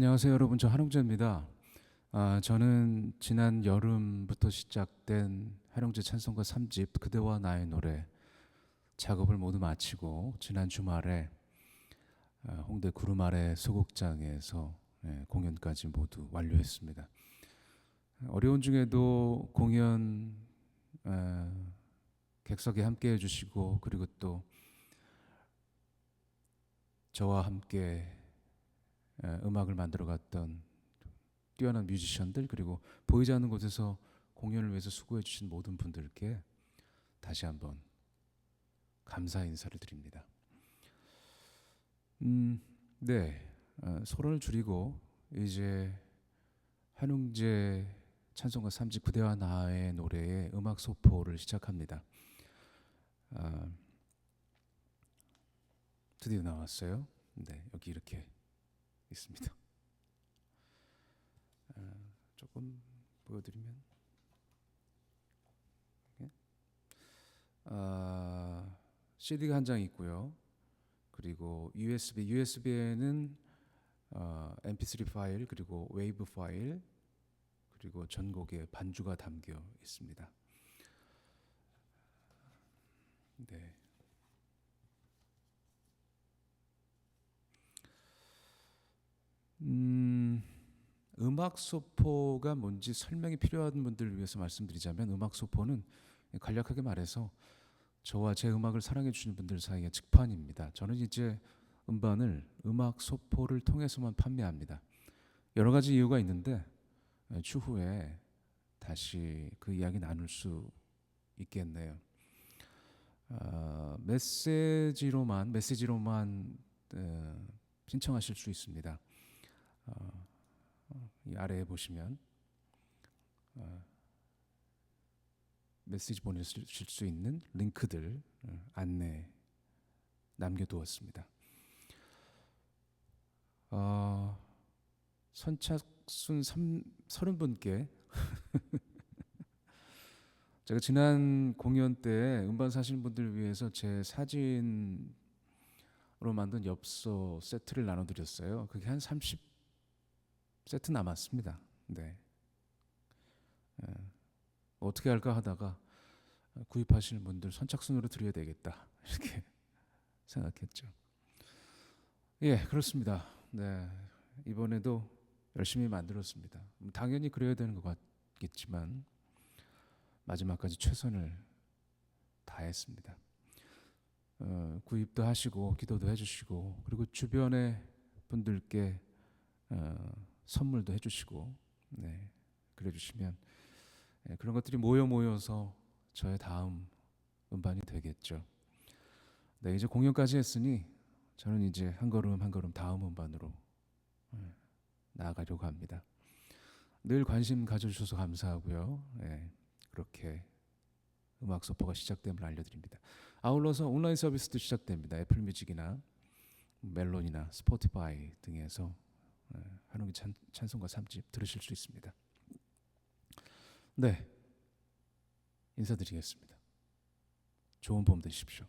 안녕하세요, 여러분. 저 한웅재입니다. 아, 저는 지난 여름부터 시작된 한웅재 찬송가 3집 그대와 나의 노래 작업을 모두 마치고 지난 주말에 아, 홍대 구름 아래 소극장에서 예, 공연까지 모두 완료했습니다. 어려운 중에도 공연 아, 객석에 함께 해주시고 그리고 또 저와 함께 에, 음악을 만들어 갔던 뛰어난 뮤지션들 그리고 보이지 않는 곳에서 공연을 위해서 수고해 주신 모든 분들께 다시 한번 감사 인사를 드립니다. 음, 네, 어, 소론을 줄이고 이제 한웅재 찬송가 3집 그대와 나의 노래의 음악 소포를 시작합니다. 아, 드디어 나왔어요. 네, 여기 이렇게 있습니다. 아, 조금 보여드리면 예? 아, CD가 한 장 있고요. 그리고 USB, USB에는 어, MP3 파일 그리고 웨이브 파일 그리고 전곡의 반주가 담겨 있습니다. 네. 음, 음악 소포가 뭔지 설명이 필요한 분들을 위해서 말씀드리자면 음악 소포는 간략하게 말해서 저와 제 음악을 사랑해 주시는 분들 사이의 직판입니다. 저는 이제 음반을 음악 소포를 통해서만 판매합니다. 여러 가지 이유가 있는데 예, 추후에 다시 그 이야기 나눌 수 있겠네요. 아, 메시지로만 메시지로만 어, 신청하실 수 있습니다. 어, 어, 이 아래에 보시면 어, 메시지 보내실 수 있는 링크들 어, 안내 남겨두었습니다. 어, 선착순 3, 30분께 제가 지난 공연 때 음반 사시는 분들 위해서 제 사진으로 만든 엽서 세트를 나눠드렸어요. 그게 한 30 세트 남았습니다. 네. 예, 어떻게 할까 하다가 구입하시는 분들 선착순으로 드려야 되겠다 이렇게 생각했죠. 예, 그렇습니다. 네, 이번에도 열심히 만들었습니다. 당연히 그래야 되는 것 같겠지만 마지막까지 최선을 다했습니다. 어, 구입도 하시고 기도도 해주시고 그리고 주변의 분들께 어, 선물도 해주시고 네, 그래주시면 네, 그런 것들이 모여 모여서 저의 다음 음반이 되겠죠. 네, 이제 공연까지 했으니 저는 이제 한 걸음 한 걸음 다음 음반으로 네, 나아가려고 합니다. 늘 관심 가져주셔서 감사하고요. 네, 그렇게 음악 소포가 시작됨을 알려드립니다. 아울러서 온라인 서비스도 시작됩니다. 애플 뮤직이나 멜론이나 스포티파이 등에서 예, 한웅기 찬, 찬송가 3집 들으실 수 있습니다. 네, 인사드리겠습니다. 좋은 봄 되십시오.